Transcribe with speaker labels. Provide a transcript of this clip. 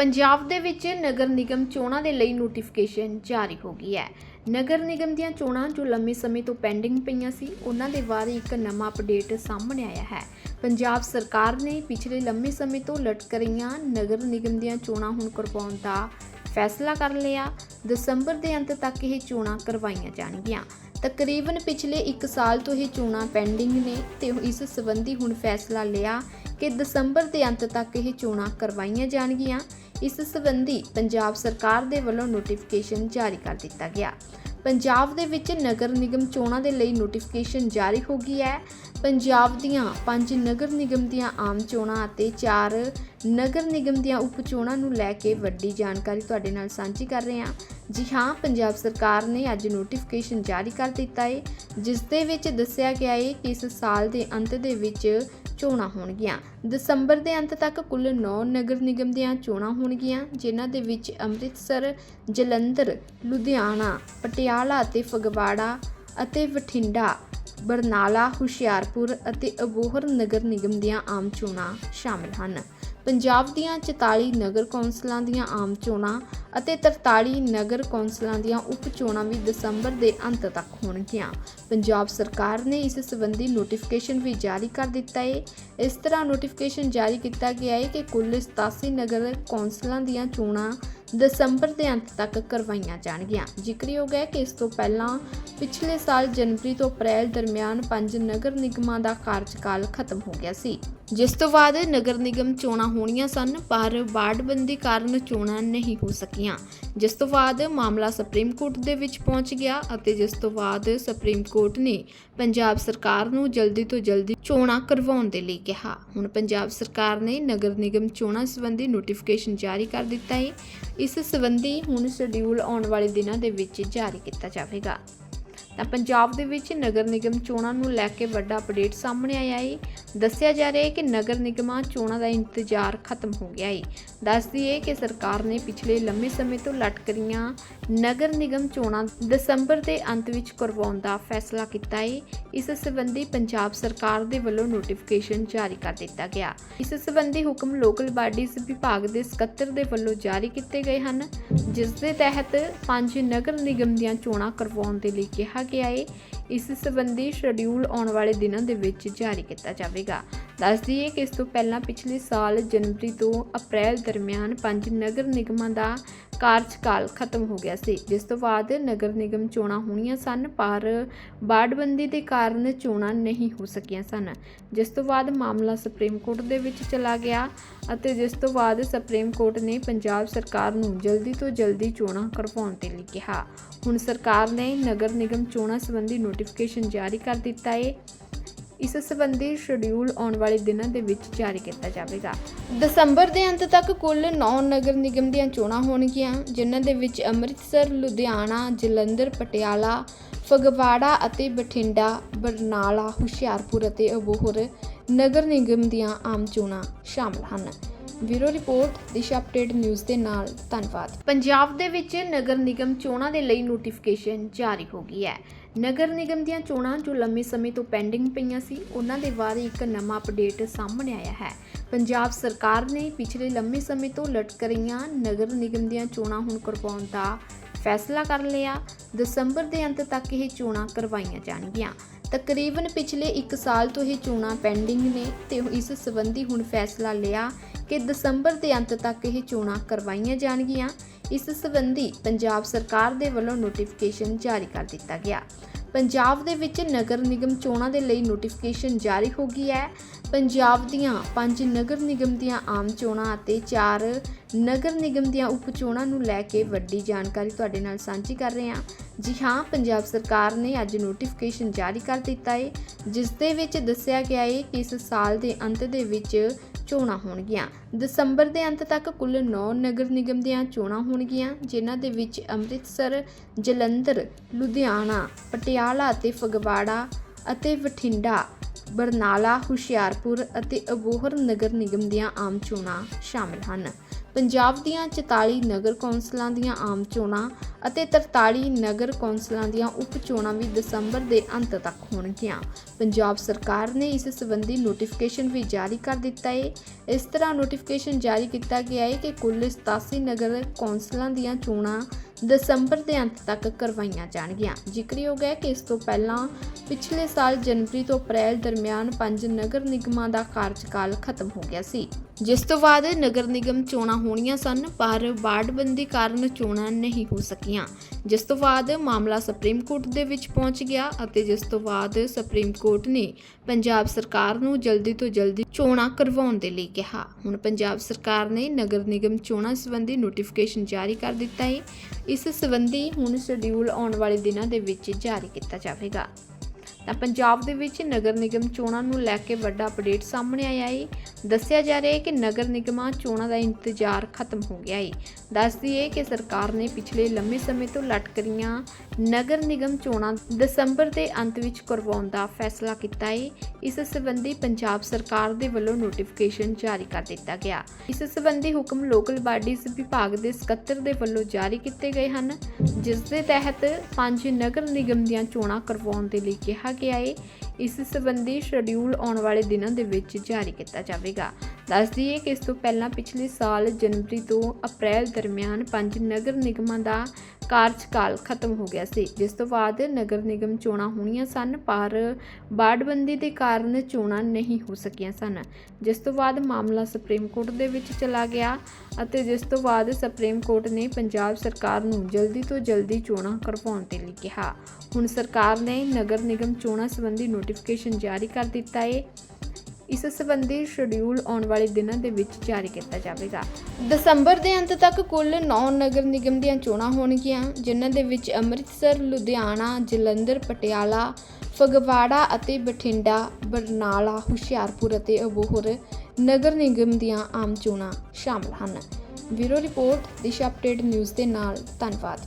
Speaker 1: ਪੰਜਾਬ ਦੇ ਵਿੱਚ ਨਗਰ ਨਿਗਮ ਚੋਣਾਂ ਦੇ ਲਈ ਨੋਟੀਫਿਕੇਸ਼ਨ ਜਾਰੀ ਹੋ ਗਈ ਹੈ। ਨਗਰ ਨਿਗਮ ਦੀਆਂ ਚੋਣਾਂ ਜੋ ਲੰਮੇ ਸਮੇਂ ਤੋਂ ਪੈਂਡਿੰਗ ਪਈਆਂ ਸੀ, ਉਹਨਾਂ ਦੇ ਬਾਰੇ ਇੱਕ ਨਵਾਂ ਅਪਡੇਟ ਸਾਹਮਣੇ ਆਇਆ ਹੈ। ਪੰਜਾਬ ਸਰਕਾਰ ਨੇ ਪਿਛਲੇ ਲੰਮੇ ਸਮੇਂ ਤੋਂ ਲਟਕ ਰਹੀਆਂ ਨਗਰ ਨਿਗਮ ਦੀਆਂ ਚੋਣਾਂ ਹੁਣ ਕਰਵਾਉਣ ਦਾ ਫੈਸਲਾ ਕਰ ਲਿਆ। ਦਸੰਬਰ ਦੇ ਅੰਤ ਤੱਕ ਇਹ ਚੋਣਾਂ ਕਰਵਾਈਆਂ ਜਾਣਗੀਆਂ। ਤਕਰੀਬਨ ਪਿਛਲੇ 1 ਸਾਲ ਤੋਂ ਇਹ ਚੋਣਾਂ ਪੈਂਡਿੰਗ ਨੇ ਤੇ ਇਸ ਸੰਬੰਧੀ ਹੁਣ ਫੈਸਲਾ ਲਿਆ ਕਿ ਦਸੰਬਰ ਦੇ ਅੰਤ ਤੱਕ ਇਹ ਚੋਣਾਂ ਕਰਵਾਈਆਂ ਜਾਣਗੀਆਂ। ਇਸ ਸੰਬੰਧੀ ਪੰਜਾਬ ਸਰਕਾਰ ਦੇ ਵੱਲੋਂ ਨੋਟੀਫਿਕੇਸ਼ਨ ਜਾਰੀ ਕਰ ਦਿੱਤਾ ਗਿਆ। ਪੰਜਾਬ ਦੇ ਵਿੱਚ ਨਗਰ ਨਿਗਮ ਚੋਣਾਂ ਦੇ ਲਈ ਨੋਟੀਫਿਕੇਸ਼ਨ ਜਾਰੀ ਹੋ ਗਈ ਹੈ। ਪੰਜਾਬ ਦੀਆਂ ਪੰਜ ਨਗਰ ਨਿਗਮ ਦੀਆਂ ਆਮ ਚੋਣਾਂ ਅਤੇ ਚਾਰ ਨਗਰ ਨਿਗਮ ਦੀਆਂ ਉਪ ਚੋਣਾਂ ਨੂੰ ਲੈ ਕੇ ਵੱਡੀ ਜਾਣਕਾਰੀ ਤੁਹਾਡੇ ਨਾਲ ਸਾਂਝੀ ਕਰ ਰਹੇ ਹਾਂ। ਜੀ ਹਾਂ, ਪੰਜਾਬ ਸਰਕਾਰ ਨੇ ਅੱਜ ਨੋਟੀਫਿਕੇਸ਼ਨ ਜਾਰੀ ਕਰ ਦਿੱਤਾ ਹੈ ਜਿਸ ਦੇ ਵਿੱਚ ਦੱਸਿਆ ਗਿਆ ਹੈ ਕਿ ਇਸ ਸਾਲ ਦੇ ਅੰਤ ਦੇ ਵਿੱਚ ਚੋਣਾਂ ਹੋਣਗੀਆਂ। ਦਸੰਬਰ ਦੇ ਅੰਤ ਤੱਕ ਕੁੱਲ 9 ਨਗਰ ਨਿਗਮ ਦੀਆਂ ਚੋਣਾਂ ਹੋਣਗੀਆਂ, ਜਿਨ੍ਹਾਂ ਦੇ ਵਿੱਚ ਅੰਮ੍ਰਿਤਸਰ, ਜਲੰਧਰ, ਲੁਧਿਆਣਾ, ਪਟਿਆਲਾ ਅਤੇ ਫਗਵਾੜਾ ਅਤੇ ਬਠਿੰਡਾ, ਬਰਨਾਲਾ, ਹੁਸ਼ਿਆਰਪੁਰ ਅਤੇ ਅਬੋਹਰ ਨਗਰ ਨਿਗਮ ਦੀਆਂ ਆਮ ਚੋਣਾਂ ਸ਼ਾਮਲ ਹਨ। ਪੰਜਾਬ ਦੀਆਂ 44 ਨਗਰ ਕੌਂਸਲਾਂ ਦੀਆਂ ਆਮ ਚੋਣਾਂ ਅਤੇ 43 ਨਗਰ ਕੌਂਸਲਾਂ ਦੀਆਂ ਉਪ ਚੋਣਾਂ ਵੀ ਦਸੰਬਰ ਦੇ ਅੰਤ ਤੱਕ ਹੋਣਗੀਆਂ। ਪੰਜਾਬ ਸਰਕਾਰ ਨੇ ਇਸ ਸੰਬੰਧੀ ਨੋਟੀਫਿਕੇਸ਼ਨ ਵੀ ਜਾਰੀ ਕਰ ਦਿੱਤਾ ਹੈ ਇਸ ਤਰ੍ਹਾਂ ਨੋਟੀਫਿਕੇਸ਼ਨ ਜਾਰੀ ਕੀਤਾ ਗਿਆ ਹੈ ਕਿ ਕੁੱਲ 87 ਨਗਰ ਕੌਂਸਲਾਂ ਦੀਆਂ ਚੋਣਾਂ ਦਸੰਬਰ ਦੇ ਅੰਤ ਤੱਕ ਕਰਵਾਈਆਂ ਜਾਣਗੀਆਂ। ਜ਼ਿਕਰਯੋਗ ਹੈ ਕਿ ਇਸ ਤੋਂ ਪਹਿਲਾਂ ਪਿਛਲੇ ਸਾਲ ਜਨਵਰੀ ਤੋਂ ਅਪ੍ਰੈਲ ਦਰਮਿਆਨ ਪੰਜ ਨਗਰ ਨਿਗਮਾਂ ਦਾ ਕਾਰਜਕਾਲ ਖਤਮ ਹੋ ਗਿਆ ਸੀ। ਜਿਸ ਤੋਂ ਬਾਅਦ ਨਗਰ ਨਿਗਮ ਚੋਣਾਂ ਹੋਣੀਆਂ ਸਨ, ਪਰ ਬਾੜਬੰਦੀ ਕਾਰਨ ਚੋਣਾਂ ਨਹੀਂ ਹੋ ਸਕੀਆਂ। ਜਿਸ ਤੋਂ ਬਾਅਦ ਮਾਮਲਾ ਸੁਪਰੀਮ ਕੋਰਟ ਦੇ ਵਿੱਚ ਪਹੁੰਚ ਗਿਆ ਅਤੇ ਜਿਸ ਤੋਂ ਬਾਅਦ ਸੁਪਰੀਮ ਕੋਰਟ ਨੇ ਪੰਜਾਬ ਸਰਕਾਰ ਨੂੰ ਜਲਦੀ ਤੋਂ ਜਲਦੀ ਚੋਣਾਂ ਕਰਵਾਉਣ ਦੇ ਲਈ ਕਿਹਾ। ਹੁਣ ਪੰਜਾਬ ਸਰਕਾਰ ਨੇ ਨਗਰ ਨਿਗਮ ਚੋਣਾਂ ਸੰਬੰਧੀ ਨੋਟੀਫਿਕੇਸ਼ਨ ਜਾਰੀ ਕਰ ਦਿੱਤਾ ਹੈ। ਇਸ ਸੰਬੰਧੀ ਹੁਣ ਸ਼ਡਿਊਲ ਆਉਣ ਵਾਲੇ ਦਿਨਾਂ ਦੇ ਵਿੱਚ ਜਾਰੀ ਕੀਤਾ ਜਾਵੇਗਾ। ਤਾਂ ਪੰਜਾਬ ਦੇ ਵਿੱਚ ਨਗਰ ਨਿਗਮ ਚੋਣਾਂ ਨੂੰ ਲੈ ਕੇ ਵੱਡਾ ਅਪਡੇਟ ਸਾਹਮਣੇ ਆਇਆ ਹੈ ਦੱਸਿਆ ਜਾ ਰਿਹਾ ਹੈ ਕਿ ਨਗਰ ਨਿਗਮਾਂ ਚੋਣਾਂ ਦਾ ਇੰਤਜ਼ਾਰ ਖਤਮ ਹੋ ਗਿਆ ਹੈ ਦੱਸ ਦਈਏ ਕਿ ਸਰਕਾਰ ਨੇ ਪਿਛਲੇ ਲੰਮੇ ਸਮੇਂ ਤੋਂ ਲਟਕ ਰਹੀਆਂ ਨਗਰ ਨਿਗਮ ਚੋਣਾਂ ਦਸੰਬਰ ਦੇ ਅੰਤ ਵਿੱਚ ਕਰਵਾਉਣ ਦਾ ਫੈਸਲਾ ਕੀਤਾ ਹੈ ਇਸ ਸੰਬੰਧੀ ਪੰਜਾਬ ਸਰਕਾਰ ਦੇ ਵੱਲੋਂ ਨੋਟੀਫਿਕੇਸ਼ਨ ਜਾਰੀ ਕਰ ਦਿੱਤਾ ਗਿਆ। ਇਸ ਸੰਬੰਧੀ ਹੁਕਮ ਲੋਕਲ ਬਾਡੀਜ਼ ਵਿਭਾਗ ਦੇ ਸਕੱਤਰ ਦੇ ਵੱਲੋਂ ਜਾਰੀ ਕੀਤੇ ਗਏ ਹਨ, ਜਿਸ ਦੇ ਤਹਿਤ ਪੰਜ ਨਗਰ ਨਿਗਮ ਦੀਆਂ ਚੋਣਾਂ ਕਰਵਾਉਣ ਦੇ ਲਈ ਕਿਹਾ ਗਿਆ ਹੈ ਇਸ ਸੰਬੰਧੀ ਸ਼ਡਿਊਲ ਆਉਣ ਵਾਲੇ ਦਿਨਾਂ ਦੇ ਵਿੱਚ ਜਾਰੀ ਕੀਤਾ ਜਾਵੇਗਾ। ਦੱਸ ਦਈਏ ਕਿ ਇਸ ਤੋਂ ਪਹਿਲਾਂ ਪਿਛਲੇ ਸਾਲ ਜਨਵਰੀ ਤੋਂ ਅਪ੍ਰੈਲ ਦਰਮਿਆਨ ਪੰਜ ਨਗਰ ਨਿਗਮਾਂ ਦਾ ਕਾਰਜਕਾਲ ਖਤਮ ਹੋ ਗਿਆ ਸੀ, ਜਿਸ ਤੋਂ ਬਾਅਦ ਨਗਰ ਨਿਗਮ ਚੋਣਾਂ ਹੋਣੀਆਂ ਸਨ, ਪਰ ਬਾੜਬੰਦੀ ਦੇ ਕਾਰਨ ਚੋਣਾਂ ਨਹੀਂ ਹੋ ਸਕੀਆਂ ਸਨ, ਜਿਸ ਤੋਂ ਬਾਅਦ ਮਾਮਲਾ ਸੁਪਰੀਮ ਕੋਰਟ ਦੇ ਵਿੱਚ ਚਲਾ ਗਿਆ ਅਤੇ ਜਿਸ ਤੋਂ ਬਾਅਦ ਸੁਪਰੀਮ ਕੋਰਟ ਨੇ ਪੰਜਾਬ ਸਰਕਾਰ ਨੂੰ ਜਲਦੀ ਤੋਂ ਜਲਦੀ ਚੋਣਾਂ ਕਰਵਾਉਣ 'ਤੇ ਲਈ ਕਿਹਾ। ਹੁਣ ਸਰਕਾਰ ਨੇ ਨਗਰ ਨਿਗਮ ਚੋਣਾਂ ਸੰਬੰਧੀ ਨੋਟੀਫਿਕੇਸ਼ਨ ਜਾਰੀ ਕਰ ਦਿੱਤਾ ਹੈ ਇਸ ਸੰਬੰਧੀ ਸ਼ਡਿਊਲ ਆਉਣ ਵਾਲੇ ਦਿਨਾਂ ਦੇ ਵਿੱਚ ਜਾਰੀ ਕੀਤਾ ਜਾਵੇਗਾ। ਦਸੰਬਰ ਦੇ ਅੰਤ ਤੱਕ ਕੁੱਲ 9 ਨਗਰ ਨਿਗਮ ਦੀਆਂ ਚੋਣਾਂ ਹੋਣਗੀਆਂ, ਜਿਨ੍ਹਾਂ ਦੇ ਵਿੱਚ ਅੰਮ੍ਰਿਤਸਰ, ਲੁਧਿਆਣਾ, ਜਲੰਧਰ, ਪਟਿਆਲਾ, ਫਗਵਾੜਾ ਅਤੇ ਬਠਿੰਡਾ, ਬਰਨਾਲਾ, ਹੁਸ਼ਿਆਰਪੁਰ ਅਤੇ ਅਬੋਹਰ ਨਗਰ ਨਿਗਮ ਦੀਆਂ ਆਮ ਚੋਣਾਂ ਸ਼ਾਮਲ ਹਨ। Bureau report, Disha update news ਦੇ ਨਾਲ, ਧੰਨਵਾਦ। ਪੰਜਾਬ ਦੇ ਵਿੱਚ ਨਗਰ ਨਿਗਮ ਚੋਣਾਂ ਦੇ ਲਈ ਨੋਟੀਫਿਕੇਸ਼ਨ ਜਾਰੀ ਹੋ ਗਈ ਹੈ। ਨਗਰ ਨਿਗਮ ਦੀਆਂ ਚੋਣਾਂ ਜੋ ਲੰਮੇ ਸਮੇਂ ਤੋਂ ਪੈਂਡਿੰਗ ਪਈਆਂ ਸੀ, ਉਹਨਾਂ ਦੇ ਬਾਰੇ ਇੱਕ ਨਵਾਂ ਅਪਡੇਟ ਸਾਹਮਣੇ ਆਇਆ ਹੈ। ਪੰਜਾਬ ਸਰਕਾਰ ਨੇ ਪਿਛਲੇ ਲੰਮੇ ਸਮੇਂ ਤੋਂ ਲਟਕ ਰਹੀਆਂ ਨਗਰ ਨਿਗਮ ਦੀਆਂ ਚੋਣਾਂ ਹੁਣ ਕਰਵਾਉਣ ਦਾ ਫੈਸਲਾ ਕਰ ਲਿਆ। ਦਸੰਬਰ ਦੇ ਅੰਤ ਤੱਕ ਇਹ ਚੋਣਾਂ ਕਰਵਾਈਆਂ ਜਾਣਗੀਆਂ। ਤਕਰੀਬਨ ਪਿਛਲੇ 1 ਸਾਲ ਤੋਂ ਇਹ ਚੋਣਾਂ ਪੈਂਡਿੰਗ ਨੇ ਤੇ ਇਸ ਸੰਬੰਧੀ ਹੁਣ ਫੈਸਲਾ ਲਿਆ ਕਿ ਦਸੰਬਰ ਦੇ ਅੰਤ ਤੱਕ ਇਹ ਚੋਣਾਂ ਕਰਵਾਈਆਂ ਜਾਣਗੀਆਂ। ਇਸ ਸੰਬੰਧੀ ਪੰਜਾਬ ਸਰਕਾਰ ਦੇ ਵੱਲੋਂ ਨੋਟੀਫਿਕੇਸ਼ਨ ਜਾਰੀ ਕਰ ਦਿੱਤਾ ਗਿਆ। ਪੰਜਾਬ ਦੇ ਵਿੱਚ ਨਗਰ ਨਿਗਮ ਚੋਣਾਂ ਦੇ ਲਈ ਨੋਟੀਫਿਕੇਸ਼ਨ ਜਾਰੀ ਹੋ ਗਈ ਹੈ। ਪੰਜਾਬ ਦੀਆਂ ਪੰਜ ਨਗਰ ਨਿਗਮ ਦੀਆਂ ਆਮ ਚੋਣਾਂ ਅਤੇ ਚਾਰ ਨਗਰ ਨਿਗਮ ਦੀਆਂ ਉਪ ਚੋਣਾਂ ਨੂੰ ਲੈ ਕੇ ਵੱਡੀ ਜਾਣਕਾਰੀ ਤੁਹਾਡੇ ਨਾਲ ਸਾਂਝੀ ਕਰ ਰਹੇ ਹਾਂ। ਜੀ ਹਾਂ, ਪੰਜਾਬ ਸਰਕਾਰ ਨੇ ਅੱਜ ਨੋਟੀਫਿਕੇਸ਼ਨ ਜਾਰੀ ਕਰ ਦਿੱਤਾ ਹੈ ਜਿਸ ਦੇ ਵਿੱਚ ਦੱਸਿਆ ਗਿਆ ਹੈ ਕਿ ਇਸ ਸਾਲ ਦੇ ਅੰਤ ਦੇ ਵਿੱਚ ਚੋਣਾਂ ਹੋਣਗੀਆਂ। ਦਸੰਬਰ ਦੇ ਅੰਤ ਤੱਕ ਕੁੱਲ 9 ਨਗਰ ਨਿਗਮ ਦੀਆਂ ਚੋਣਾਂ ਹੋਣਗੀਆਂ, ਜਿਨ੍ਹਾਂ ਦੇ ਵਿੱਚ ਅੰਮ੍ਰਿਤਸਰ, ਜਲੰਧਰ, ਲੁਧਿਆਣਾ, ਪਟਿਆਲਾ ਅਤੇ ਫਗਵਾੜਾ ਅਤੇ ਬਠਿੰਡਾ, ਬਰਨਾਲਾ, ਹੁਸ਼ਿਆਰਪੁਰ ਅਤੇ ਅਬੋਹਰ ਨਗਰ ਨਿਗਮ ਦੀਆਂ ਆਮ ਚੋਣਾਂ ਸ਼ਾਮਲ ਹਨ। ਪੰਜਾਬ ਦੀਆਂ 44 ਨਗਰ ਕੌਂਸਲਾਂ ਦੀਆਂ ਆਮ ਚੋਣਾਂ ਅਤੇ 43 ਨਗਰ ਕੌਂਸਲਾਂ ਦੀਆਂ ਉਪ ਚੋਣਾਂ ਵੀ ਦਸੰਬਰ ਦੇ ਅੰਤ ਤੱਕ ਹੋਣਗੀਆਂ। ਪੰਜਾਬ ਸਰਕਾਰ ਨੇ ਇਸ ਸੰਬੰਧੀ ਨੋਟੀਫਿਕੇਸ਼ਨ ਵੀ ਜਾਰੀ ਕਰ ਦਿੱਤਾ ਹੈ ਇਸ ਤਰ੍ਹਾਂ ਨੋਟੀਫਿਕੇਸ਼ਨ ਜਾਰੀ ਕੀਤਾ ਗਿਆ ਹੈ ਕਿ ਕੁੱਲ 87 ਨਗਰ ਕੌਂਸਲਾਂ ਦੀਆਂ ਚੋਣਾਂ ਦਸੰਬਰ ਦੇ ਅੰਤ ਤੱਕ ਕਰਵਾਈਆਂ ਜਾਣਗੀਆਂ। ਜ਼ਿਕਰਯੋਗ ਹੈ ਕਿ ਇਸ ਤੋਂ ਪਹਿਲਾਂ ਪਿਛਲੇ ਸਾਲ ਜਨਵਰੀ ਤੋਂ ਅਪ੍ਰੈਲ ਦਰਮਿਆਨ ਪੰਜ ਨਗਰ ਨਿਗਮਾਂ ਦਾ ਕਾਰਜਕਾਲ ਖਤਮ ਹੋ ਗਿਆ ਸੀ। ਜਿਸ ਤੋਂ ਬਾਅਦ ਨਗਰ ਨਿਗਮ ਚੋਣਾਂ ਹੋਣੀਆਂ ਸਨ, ਪਰ ਵਾਰਡਬੰਦੀ ਕਾਰਨ ਚੋਣਾਂ ਨਹੀਂ ਹੋ ਸਕੀਆਂ। ਜਿਸ ਤੋਂ ਬਾਅਦ ਮਾਮਲਾ ਸੁਪਰੀਮ ਕੋਰਟ ਦੇ ਵਿੱਚ ਪਹੁੰਚ ਗਿਆ ਅਤੇ ਜਿਸ ਤੋਂ ਬਾਅਦ ਸੁਪਰੀਮ ਕੋਰਟ ਨੇ ਪੰਜਾਬ ਸਰਕਾਰ ਨੂੰ ਜਲਦੀ ਤੋਂ ਜਲਦੀ ਚੋਣਾਂ ਕਰਵਾਉਣ ਦੇ ਲਈ ਕਿਹਾ। ਹੁਣ ਪੰਜਾਬ ਸਰਕਾਰ ਨੇ ਨਗਰ ਨਿਗਮ ਚੋਣਾਂ ਸੰਬੰਧੀ ਨੋਟੀਫਿਕੇਸ਼ਨ ਜਾਰੀ ਕਰ ਦਿੱਤਾ ਹੈ। ਇਸ ਸੰਬੰਧੀ ਹੁਣ ਸ਼ਡਿਊਲ ਆਉਣ ਵਾਲੇ ਦਿਨਾਂ ਦੇ ਵਿੱਚ ਜਾਰੀ ਕੀਤਾ ਜਾਵੇਗਾ। ਤਾਂ ਪੰਜਾਬ ਦੇ ਵਿੱਚ ਨਗਰ ਨਿਗਮ ਚੋਣਾਂ ਨੂੰ ਲੈ ਕੇ ਵੱਡਾ ਅਪਡੇਟ ਸਾਹਮਣੇ ਆਇਆ ਹੈ ਦੱਸਿਆ ਜਾ ਰਿਹਾ ਹੈ ਕਿ ਨਗਰ ਨਿਗਮਾਂ ਚੋਣਾਂ ਦਾ ਇੰਤਜ਼ਾਰ ਖਤਮ ਹੋ ਗਿਆ ਹੈ ਦੱਸਦੀ ਹੈ ਕਿ ਸਰਕਾਰ ਨੇ ਪਿਛਲੇ ਲੰਮੇ ਸਮੇਂ ਤੋਂ ਲਟਕ ਰਹੀਆਂ ਨਗਰ ਨਿਗਮ ਚੋਣਾਂ ਦਸੰਬਰ ਦੇ ਅੰਤ ਵਿੱਚ ਕਰਵਾਉਣ ਦਾ ਫੈਸਲਾ ਕੀਤਾ ਹੈ ਇਸ ਸੰਬੰਧੀ ਪੰਜਾਬ ਸਰਕਾਰ ਦੇ ਵੱਲੋਂ ਨੋਟੀਫਿਕੇਸ਼ਨ ਜਾਰੀ ਕਰ ਦਿੱਤਾ ਗਿਆ। ਇਸ ਸੰਬੰਧੀ ਹੁਕਮ ਲੋਕਲ ਬਾਡੀਜ਼ ਵਿਭਾਗ ਦੇ ਸਕੱਤਰ ਦੇ ਵੱਲੋਂ ਜਾਰੀ ਕੀਤੇ ਗਏ ਹਨ, ਜਿਸ ਦੇ ਤਹਿਤ ਪੰਜ ਨਗਰ ਨਿਗਮ ਦੀਆਂ ਚੋਣਾਂ ਕਰਵਾਉਣ ਦੇ ਲਈ ਕਿਹਾ ਗਿਆ ਹੈ ਇਸ ਸੰਬੰਧੀ ਸ਼ਡਿਊਲ ਆਉਣ ਵਾਲੇ ਦਿਨਾਂ ਦੇ ਵਿੱਚ ਜਾਰੀ ਕੀਤਾ ਜਾਵੇਗਾ। ਦੱਸ ਦਈਏ ਕਿ ਇਸ ਤੋਂ ਪਹਿਲਾਂ ਪਿਛਲੇ ਸਾਲ ਜਨਵਰੀ ਤੋਂ ਅਪ੍ਰੈਲ ਦਰਮਿਆਨ ਪੰਜ ਨਗਰ ਨਿਗਮਾਂ ਦਾ ਕਾਰਜਕਾਲ ਖਤਮ ਹੋ ਗਿਆ ਸੀ, ਜਿਸ ਤੋਂ ਬਾਅਦ ਨਗਰ ਨਿਗਮ ਚੋਣਾਂ ਹੋਣੀਆਂ ਸਨ, ਪਰ ਬਾੜਬੰਦੀ ਦੇ ਕਾਰਨ ਚੋਣਾਂ ਨਹੀਂ ਹੋ ਸਕੀਆਂ ਸਨ, ਜਿਸ ਤੋਂ ਬਾਅਦ ਮਾਮਲਾ ਸੁਪਰੀਮ ਕੋਰਟ ਦੇ ਵਿੱਚ ਚਲਾ ਗਿਆ ਅਤੇ ਜਿਸ ਤੋਂ ਬਾਅਦ ਸੁਪਰੀਮ ਕੋਰਟ ਨੇ ਪੰਜਾਬ ਸਰਕਾਰ ਨੂੰ ਜਲਦੀ ਤੋਂ ਜਲਦੀ ਚੋਣਾਂ ਕਰਵਾਉਣ ਦੇ ਲਈ ਕਿਹਾ। ਹੁਣ ਸਰਕਾਰ ਨੇ ਨਗਰ ਨਿਗਮ ਚੋਣਾਂ ਸੰਬੰਧੀ ਨੋਟੀਫਿਕੇਸ਼ਨ ਜਾਰੀ ਕਰ ਦਿੱਤਾ ਹੈ ਇਸ ਸੰਬੰਧੀ ਸ਼ਡਿਊਲ ਆਉਣ ਵਾਲੇ ਦਿਨਾਂ ਦੇ ਵਿੱਚ ਜਾਰੀ ਕੀਤਾ ਜਾਵੇਗਾ। ਦਸੰਬਰ ਦੇ ਅੰਤ ਤੱਕ ਕੁੱਲ 9 ਨਗਰ ਨਿਗਮ ਦੀਆਂ ਚੋਣਾਂ ਹੋਣਗੀਆਂ, ਜਿਨ੍ਹਾਂ ਦੇ ਵਿੱਚ ਅੰਮ੍ਰਿਤਸਰ, ਲੁਧਿਆਣਾ, ਜਲੰਧਰ, ਪਟਿਆਲਾ, ਫਗਵਾੜਾ ਅਤੇ ਬਠਿੰਡਾ, ਬਰਨਾਲਾ, ਹੁਸ਼ਿਆਰਪੁਰ ਅਤੇ ਅਬੋਹਰ ਨਗਰ ਨਿਗਮ ਦੀਆਂ ਆਮ ਚੋਣਾਂ ਸ਼ਾਮਲ ਹਨ। Bureau report, Disha update news ਦੇ ਨਾਲ, ਧੰਨਵਾਦ।